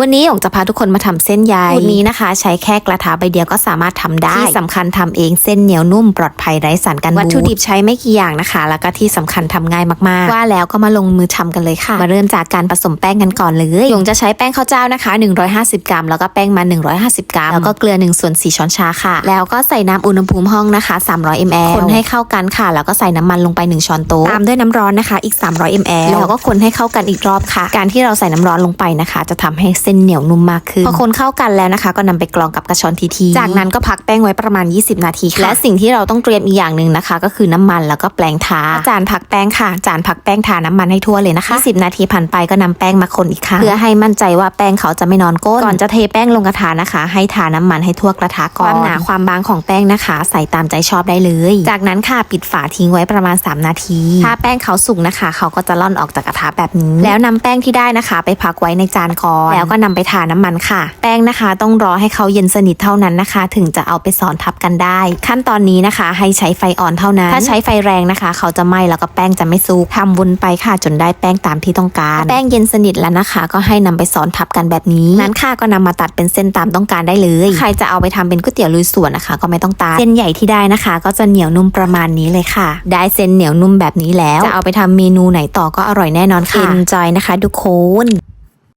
วันนี้หยงจะพาทุกคนมาทำเส้นใยสูตรนี้นะคะ ใช้แค่กระทะใบเดียวก็สามารถทำได้ ที่สำคัญทำเองเส้นเหนียวนุ่มปลอดภัยไร้สารกันบูดวัตถุดิบใช้ไม่กี่อย่างนะคะ แล้วก็ที่สำคัญทำง่ายมากๆ ว่าแล้วก็มาลงมือทำกันเลยค่ะ มาเริ่มจากการผสมแป้งกันก่อนเลยหยงจะใช้แป้งข้าวเจ้านะคะ 150 กรัม แล้วก็แป้งมัน 150 กรัม แล้วก็เกลือ1ส่วน4ช้อนชาค่ะ แล้วก็ใส่น้ำอุณหภูมิห้องนะคะ 300 ml คนให้เข้ากันค่ะ แล้วก็ใส่น้ำมันลงไป 1 ช้อนโต๊ะตามด้วยน้ำร้อนนะคะ อีก 300 ml แล้วก็คนให้เข้ากันอีกรอบค่ะ การที่เราใส่น้ำร้อนลงไปนะคะ จะทำให้เส้นเหนียวนุ่มมากขึ้นพอคนเข้ากันแล้วนะคะ ก็นำไปกรองกับกระชอนทีทีจากนั้นก็พักแป้งไว้ประมาณ 20 นาทีค่ะและสิ่งที่เราต้องเตรียมอีกอย่างหนึ่งนะคะ ก็คือน้ำมันแล้วก็แปรงทาจานพักแป้งค่ะ จานพักแป้งทาน้ำมันให้ทั่วเลยนะคะ20นาทีผ่านไปก็นำแป้งมาคนอีกครั้งเพื่อให้มั่นใจว่าแป้งเขาจะไม่นอนก้นก่อนจะเทแป้งลงกระทะนะคะ ให้ทาน้ำมันให้ทั่วกระทะก่อนความหนาความบางของแป้งนะคะ ใส่ตามใจชอบได้เลย จากนั้นค่ะปิดฝาทิ้งไว้ประมาณ 3 นาที ถ้าแป้งเขาสุกนะคะ เขาก็จะล่อนออกจากกระทะแบบนี้ แล้วนำแป้งที่ได้นะคะ ไปพักไว้ในจานก่อนแล้วก็นำไปทาน้ำมันค่ะ แป้งนะคะต้องรอให้เขาเย็นสนิทเท่านั้นนะคะ ถึงจะเอาไปสอนทับกันได้ ขั้นตอนนี้นะคะ ให้ใช้ไฟอ่อนเท่านั้น ถ้าใช้ไฟแรงนะคะ เขาจะไหม้แล้วก็แป้งจะไม่สุกทำวนไปค่ะจนได้แป้งตามที่ต้องการ แป้งเย็นสนิทแล้วนะคะ ก็ให้นำไปสอนทับกันแบบนี้นั้นค่ะก็นำมาตัดเป็นเส้นตามต้องการได้เลย ใครจะเอาไปทำเป็นก๋วยเตี๋ยวลุยสวนนะคะ ก็ไม่ต้องตาเส้นใหญ่ที่ได้นะคะ ก็จะเหนียวนุ่มประมาณนี้เลยค่ะ ได้เส้นเหนียวนุ่มแบบนี้แล้ว จะเอาไปทำเมนูไหนต่อก็อร่อยแน่นอนค่ะ enjoy นะคะทุกคน